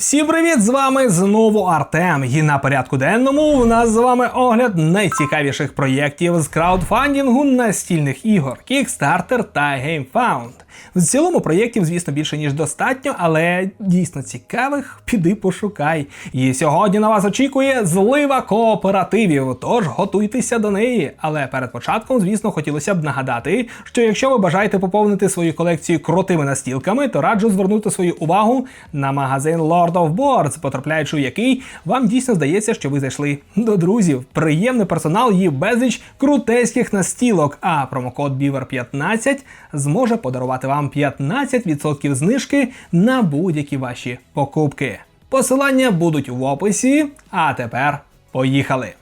Всім привіт! З вами знову Артем. І на порядку денному у нас з вами огляд найцікавіших проєктів з краудфандингу настільних ігор Kickstarter та GameFound. В цілому проєктів, звісно, більше ніж достатньо, але дійсно цікавих піди пошукай. І сьогодні на вас очікує злива кооперативів, тож готуйтеся до неї. Але перед початком, звісно, хотілося б нагадати, що якщо ви бажаєте поповнити свою колекцію крутими настілками, то раджу звернути свою увагу на магазин Lord of Boards, потрапляючи в який вам дійсно здається, що ви зайшли до друзів. Приємний персонал є безліч крутеських настілок, а промокод BEAVER15 зможе подарувати вам 15% знижки на будь-які ваші покупки. Посилання будуть в описі. А тепер поїхали!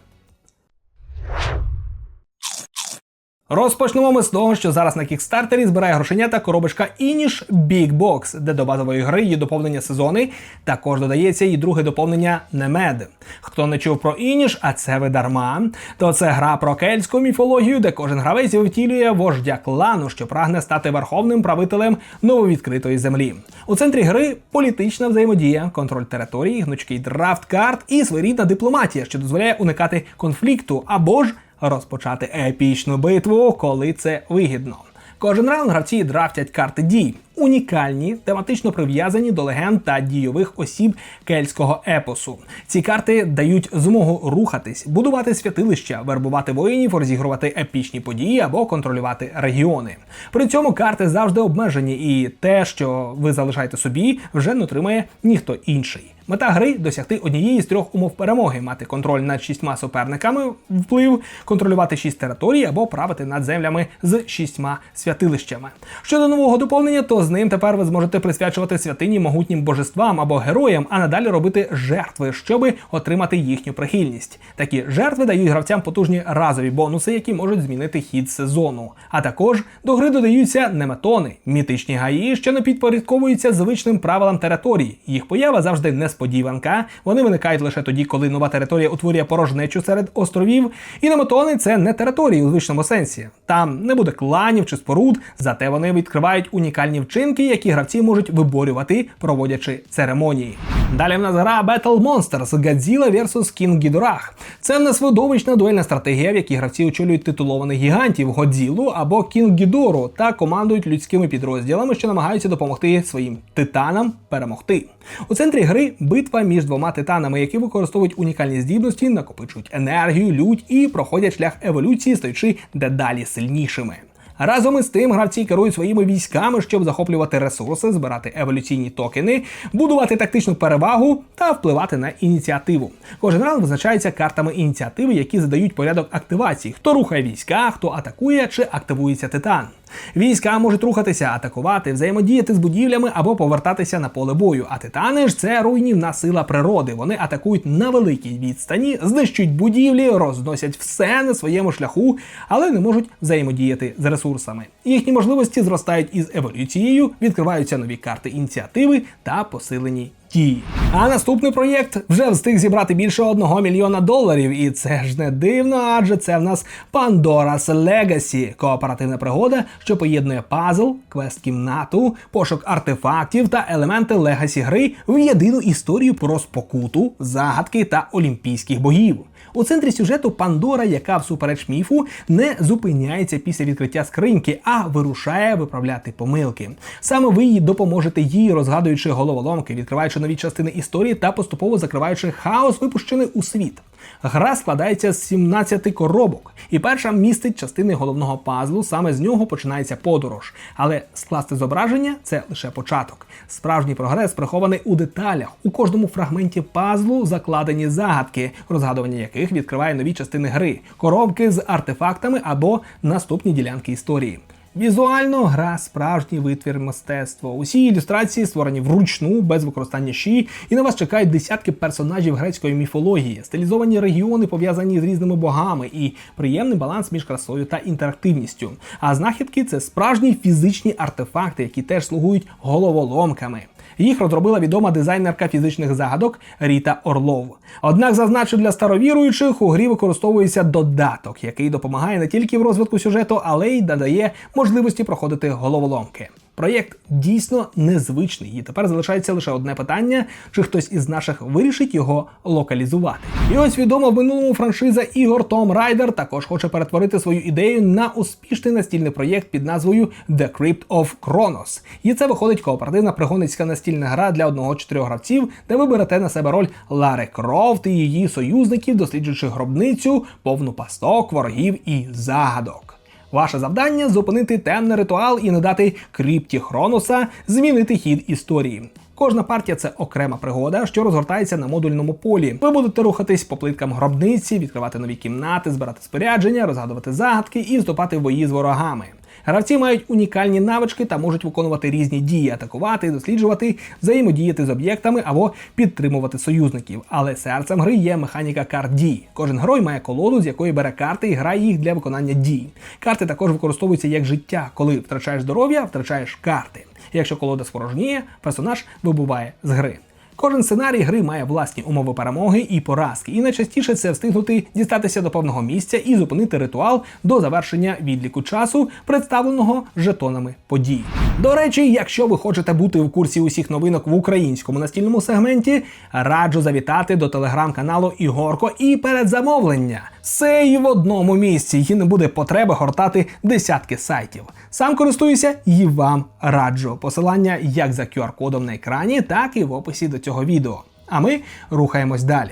Розпочнемо ми з того, що зараз на кікстартері збирає грошенята коробочка Ініш Big Box, де до базової гри є доповнення сезони. Також додається і друге доповнення Немед. Хто не чув про Ініш, а це ви дарма, то це гра про кельтську міфологію, де кожен гравець втілює вождя клану, що прагне стати верховним правителем нововідкритої землі. У центрі гри політична взаємодія, контроль території, гнучкий драфт карт і своєрідна дипломатія, що дозволяє уникати конфлікту або ж розпочати епічну битву, коли це вигідно. Кожен раунд гравці драфтять карти дій, унікальні, тематично прив'язані до легенд та дійових осіб кельтського епосу. Ці карти дають змогу рухатись, будувати святилища, вербувати воїнів, розігрувати епічні події або контролювати регіони. При цьому карти завжди обмежені, і те, що ви залишаєте собі, вже не отримає ніхто інший. Мета гри досягти однієї з трьох умов перемоги: мати контроль над шістьма суперниками, вплив, контролювати шість територій або правити над землями з шістьма святилищами. Щодо нового доповнення, то з ним тепер ви зможете присвячувати святині могутнім божествам або героям, а надалі робити жертви, щоби отримати їхню прихильність. Такі жертви дають гравцям потужні разові бонуси, які можуть змінити хід сезону. А також до гри додаються неметони, мітичні гаї, що не підпорядковуються звичним правилам території. Їх поява завжди несподіванка. Вони виникають лише тоді, коли нова територія утворює порожнечу серед островів. І неметони це не території у звичному сенсі. Там не буде кланів чи споруд, зате вони відкривають унікальні вчинки, які гравці можуть виборювати, проводячи церемонії. Далі в нас гра Battle Monsters Godzilla vs King Ghidorah. Це в нас видовищна дуельна стратегія, в якій гравці очолюють титулованих гігантів Годзілу або Кінг Гідору та командують людськими підрозділами, що намагаються допомогти своїм титанам перемогти. У центрі гри битва між двома титанами, які використовують унікальні здібності, накопичують енергію, лють і проходять шлях еволюції, стаючи дедалі сильнішими. Разом із тим гравці керують своїми військами, щоб захоплювати ресурси, збирати еволюційні токени, будувати тактичну перевагу та впливати на ініціативу. Кожен раунд визначається картами ініціативи, які задають порядок активації, хто рухає війська, хто атакує чи активується титан. Війська можуть рухатися, атакувати, взаємодіяти з будівлями або повертатися на поле бою. А титани ж це руйнівна сила природи. Вони атакують на великій відстані, знищують будівлі, розносять все на своєму шляху, але не можуть взаємодіяти з ресурсами. Їхні можливості зростають із еволюцією, відкриваються нові карти ініціативи та посилені дії. А наступний проєкт вже встиг зібрати більше одного мільйона доларів, і це ж не дивно, адже це в нас Pandora's Legacy – кооперативна пригода, що поєднує пазл, квест-кімнату, пошук артефактів та елементи легасі гри в єдину історію про спокуту, загадки та олімпійських богів. У центрі сюжету Пандора, яка всупереч міфу не зупиняється після відкриття скриньки, а вирушає виправляти помилки. Саме ви їй допоможете їй, розгадуючи головоломки, відкриваючи нові частини історії та поступово закриваючи хаос, випущений у світ. Гра складається з 17 коробок, і перша містить частини головного пазлу. Саме з нього починається подорож. Але скласти зображення це лише початок. Справжній прогрес прихований у деталях. У кожному фрагменті пазлу закладені загадки, розгадування яких відкриває нові частини гри, коробки з артефактами або наступні ділянки історії. Візуально гра справжній витвір мистецтва. Усі ілюстрації створені вручну, без використання ші, і на вас чекають десятки персонажів грецької міфології, стилізовані регіони, пов'язані з різними богами, і приємний баланс між красою та інтерактивністю. А знахідки це справжні фізичні артефакти, які теж слугують головоломками. Їх розробила відома дизайнерка фізичних загадок Ріта Орлов. Однак, зазначу для старовіруючих, у грі використовується додаток, який допомагає не тільки в розвитку сюжету, але й надає можливості проходити головоломки. Проєкт дійсно незвичний, і тепер залишається лише одне питання: чи хтось із наших вирішить його локалізувати. І ось відомо в минулому франшиза ігор Tom Raider також хоче перетворити свою ідею на успішний настільний проєкт під назвою The Crypt of Kronos. І це виходить кооперативна пригодницька настільна гра для одного чотирьох гравців, де ви берете на себе роль Лари Крофт і її союзників, досліджуючи гробницю, повну пасток, ворогів і загадок. Ваше завдання зупинити темний ритуал і не дати крипті Хроноса змінити хід історії. Кожна партія це окрема пригода, що розгортається на модульному полі. Ви будете рухатись по плиткам гробниці, відкривати нові кімнати, збирати спорядження, розгадувати загадки і вступати в бої з ворогами. Гравці мають унікальні навички та можуть виконувати різні дії, атакувати, досліджувати, взаємодіяти з об'єктами або підтримувати союзників. Але серцем гри є механіка карт дій. Кожен герой має колоду, з якої бере карти і грає їх для виконання дій. Карти також використовуються як життя. Коли втрачаєш здоров'я, втрачаєш карти. Якщо колода спорожніє, персонаж вибуває з гри. Кожен сценарій гри має власні умови перемоги і поразки, і найчастіше це встигнути дістатися до певного місця і зупинити ритуал до завершення відліку часу, представленого жетонами подій. До речі, якщо ви хочете бути в курсі усіх новинок в українському настільному сегменті, раджу завітати до телеграм-каналу Ігорко і передзамовлення. Все і в одному місці, і не буде потреби гортати десятки сайтів. Сам користуюся і вам раджу. Посилання як за QR-кодом на екрані, так і в описі до цього відео. А ми рухаємось далі.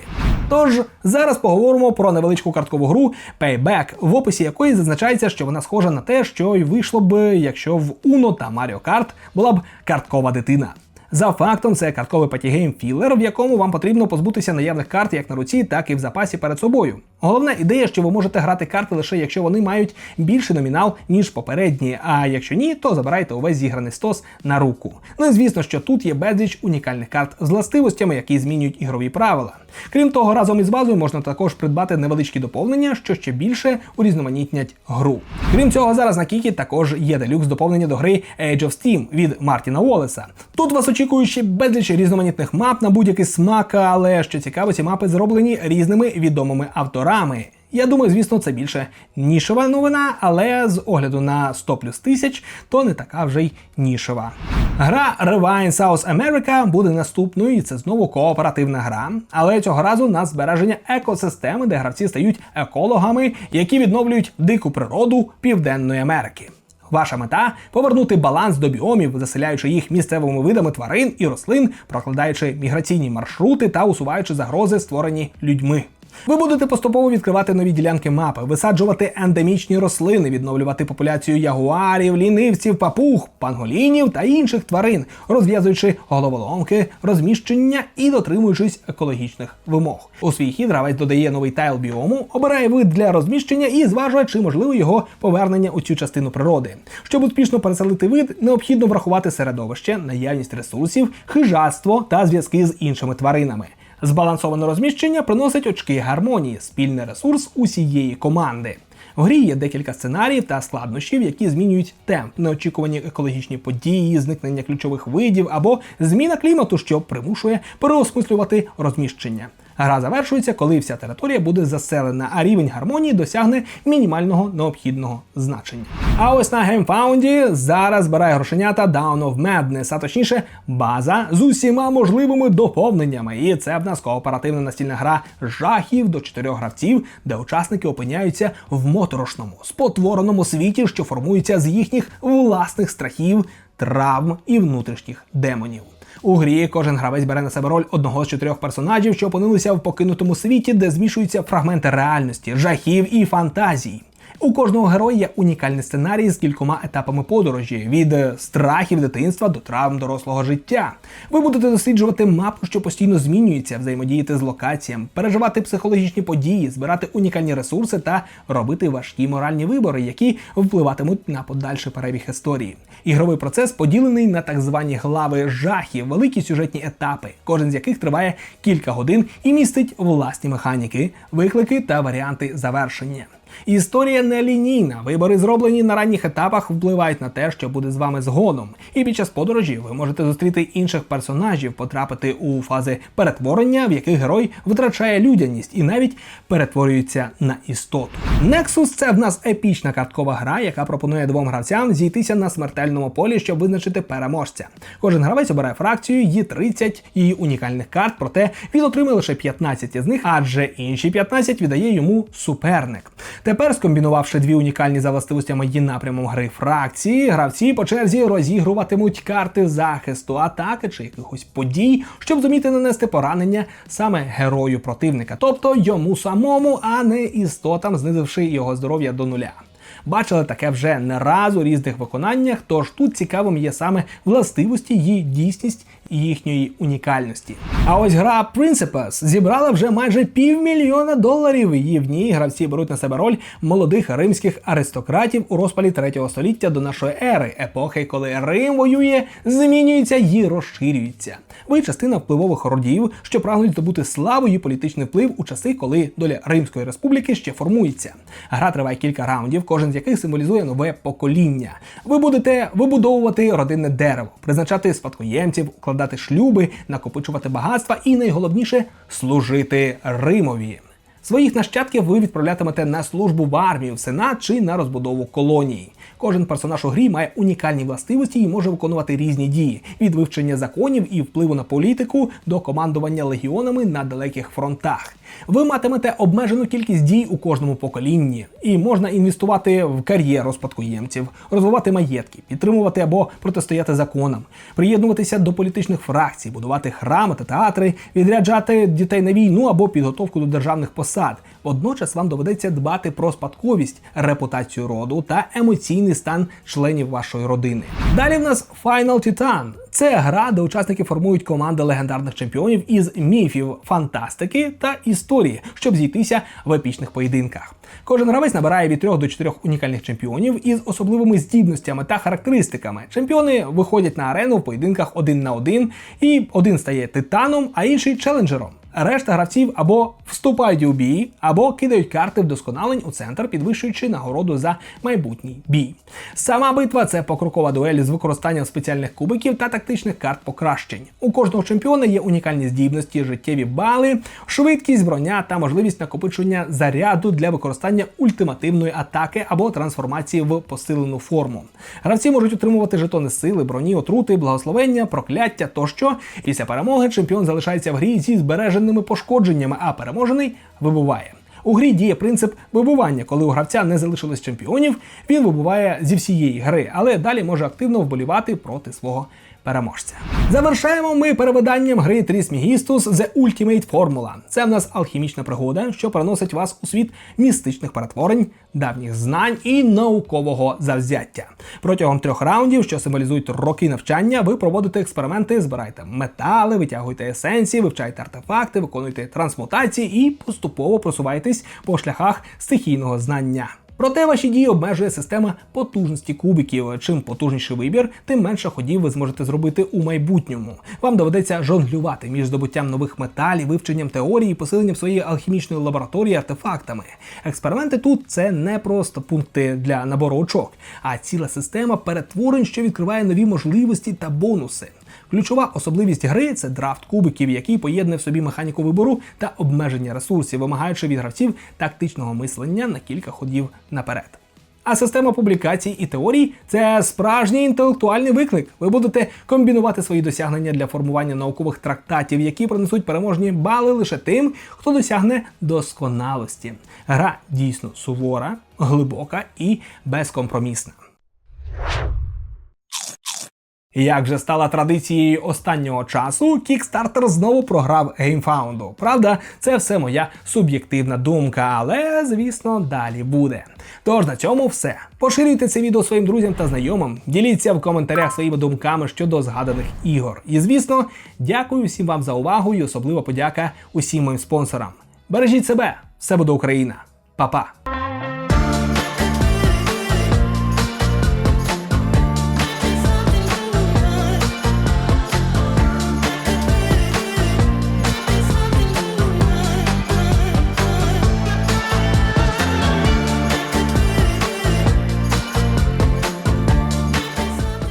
Тож зараз поговоримо про невеличку карткову гру Payback, в описі якої зазначається, що вона схожа на те, що й вийшло б, якщо в Uno та Mario Kart була б карткова дитина. За фактом, це картковий патігейм філер, в якому вам потрібно позбутися наявних карт як на руці, так і в запасі перед собою. Головна ідея, що ви можете грати карти лише якщо вони мають більший номінал, ніж попередні. А якщо ні, то забирайте увесь зіграний стос на руку. Ну і звісно, що тут є безліч унікальних карт з властивостями, які змінюють ігрові правила. Крім того, разом із базою можна також придбати невеличкі доповнення, що ще більше урізноманітнять гру. Крім цього, зараз на Кікі також є делюкс доповнення до гри Age of Steam від Мартіна Уоллеса. Тут вас очікують ще безліч різноманітних мап на будь-який смак, але що цікаво, ці мапи зроблені різними відомими авторами. Я думаю, звісно, це більше нішова новина, але з огляду на 100 плюс тисяч, то не така вже й нішова. Гра Rewind South America буде наступною, і це знову кооперативна гра, але цього разу на збереження екосистеми, де гравці стають екологами, які відновлюють дику природу Південної Америки. Ваша мета повернути баланс до біомів, заселяючи їх місцевими видами тварин і рослин, прокладаючи міграційні маршрути та усуваючи загрози, створені людьми. Ви будете поступово відкривати нові ділянки мапи, висаджувати ендемічні рослини, відновлювати популяцію ягуарів, лінивців, папуг, панголінів та інших тварин, розв'язуючи головоломки, розміщення і дотримуючись екологічних вимог. У свій хід гравець додає новий тайл біому, обирає вид для розміщення і зважує, чи можливо його повернення у цю частину природи. Щоб успішно переселити вид, необхідно врахувати середовище, наявність ресурсів, хижацтво та зв'язки з іншими тваринами. Збалансоване розміщення приносить очки гармонії, спільний ресурс усієї команди. В грі є декілька сценаріїв та складнощів, які змінюють темп, неочікувані екологічні події, зникнення ключових видів або зміна клімату, що примушує переосмислювати розміщення. Гра завершується, коли вся територія буде заселена, а рівень гармонії досягне мінімального необхідного значення. А ось на геймфаунді зараз збирає грошенята Down of Madness, а точніше база з усіма можливими доповненнями. І це в нас кооперативна настільна гра жахів до чотирьох гравців, де учасники опиняються в моторошному, спотвореному світі, що формується з їхніх власних страхів, травм і внутрішніх демонів. У грі кожен гравець бере на себе роль одного з чотирьох персонажів, що опинилися в покинутому світі, де змішуються фрагменти реальності, жахів і фантазій. У кожного героя є унікальний сценарій з кількома етапами подорожі від е, страхів дитинства до травм дорослого життя. Ви будете досліджувати мапу, що постійно змінюється, взаємодіяти з локаціями, переживати психологічні події, збирати унікальні ресурси та робити важкі моральні вибори, які впливатимуть на подальший перебіг історії. Ігровий процес поділений на так звані глави жахів, великі сюжетні етапи, кожен з яких триває кілька годин і містить власні механіки, виклики та варіанти завершення. Історія не лінійна. Вибори, зроблені на ранніх етапах, впливають на те, що буде з вами згодом. І під час подорожі ви можете зустріти інших персонажів, потрапити у фази перетворення, в яких герой втрачає людяність і навіть перетворюється на істоту. Nexus – це в нас епічна карткова гра, яка пропонує двом гравцям зійтися на смертельному полі, щоб визначити переможця. Кожен гравець обирає фракцію, її 30 її унікальних карт, проте він отримує лише 15 із них, адже інші 15 віддає йому суперник. Тепер, скомбінувавши дві унікальні за властивостями і напрямом гри фракції, гравці по черзі розігруватимуть карти захисту, атаки чи якихось подій, щоб зуміти нанести поранення саме герою противника, тобто йому самому, а не істотам, знизивши його здоров'я до нуля. Бачили таке вже не раз у різних виконаннях, тож тут цікавим є саме властивості, її дійсність і їхньої унікальності. А ось гра Principes зібрала вже майже півмільйона доларів. І в ній гравці беруть на себе роль молодих римських аристократів у розпалі 3 століття до нашої ери, епохи, коли Рим воює, змінюється і розширюється. Ви частина впливових родів, що прагнуть здобути славу і політичний вплив у часи, коли доля Римської республіки ще формується. Гра триває кілька раундів, кожен з яких символізує нове покоління. Ви будете вибудовувати родинне дерево, призначати спадкоємців, укладати шлюби, накопичувати багатства і найголовніше служити Римові. Своїх нащадків ви відправлятимете на службу в армію, в сенат чи на розбудову колонії. Кожен персонаж у грі має унікальні властивості і може виконувати різні дії від вивчення законів і впливу на політику до командування легіонами на далеких фронтах. Ви матимете обмежену кількість дій у кожному поколінні, і можна інвестувати в кар'єру спадкоємців, розвивати маєтки, підтримувати або протистояти законам, приєднуватися до політичних фракцій, будувати храми та театри, відряджати дітей на війну або підготовку до державних посад. Водночас вам доведеться дбати про спадковість, репутацію роду та емоційний стан членів вашої родини. Далі в нас Final Titan. Це гра, де учасники формують команди легендарних чемпіонів із міфів, фантастики та історії, щоб зійтися в епічних поєдинках. Кожен гравець набирає від 3 до 4 унікальних чемпіонів із особливими здібностями та характеристиками. Чемпіони виходять на арену в поєдинках один на один, і один стає титаном, а інший челенджером. Решта гравців або вступають у бій, або кидають карти вдосконалень у центр, підвищуючи нагороду за майбутній бій. Сама битва це покрокова дуель з використанням спеціальних кубиків та тактичних карт покращень. У кожного чемпіона є унікальні здібності, життєві бали, швидкість, броня та можливість накопичення заряду для використання ультимативної атаки або трансформації в посилену форму. Гравці можуть отримувати жетони сили, броні, отрути, благословення, прокляття тощо. Після перемоги чемпіон залишається в грі зі збереженим пошкодженнями, а переможений вибуває. У грі діє принцип вибування, коли у гравця не залишилось чемпіонів, він вибуває зі всієї гри, але далі може активно вболівати проти свого переможця. Завершаємо ми перевиданням гри Trismegistus The Ultimate Formula. Це в нас алхімічна пригода, що переносить вас у світ містичних перетворень, давніх знань і наукового завзяття. Протягом трьох раундів, що символізують роки навчання, ви проводите експерименти, збираєте метали, витягуєте есенції, вивчаєте артефакти, виконуєте трансмутації і поступово просуваєтесь по шляхах стихійного знання. Проте ваші дії обмежує система потужності кубиків. Чим потужніший вибір, тим менше ходів ви зможете зробити у майбутньому. Вам доведеться жонглювати між здобуттям нових металів, вивченням теорії, посиленням своєї алхімічної лабораторії артефактами. Експерименти тут це не просто пункти для набору очок, а ціла система перетворень, що відкриває нові можливості та бонуси. Ключова особливість гри це драфт кубиків, який поєднує в собі механіку вибору та обмеження ресурсів, вимагаючи від гравців тактичного мислення на кілька ходів наперед. А система публікацій і теорій це справжній інтелектуальний виклик. Ви будете комбінувати свої досягнення для формування наукових трактатів, які принесуть переможні бали лише тим, хто досягне досконалості. Гра дійсно сувора, глибока і безкомпромісна. Як вже стала традицією останнього часу, Kickstarter знову програв GameFound. Правда, це все моя суб'єктивна думка, але звісно далі буде. Тож на цьому все. Поширюйте це відео своїм друзям та знайомим, діліться в коментарях своїми думками щодо згаданих ігор. І звісно, дякую всім вам за увагу і особливо подяка усім моїм спонсорам. Бережіть себе, все буде Україна, Па-па!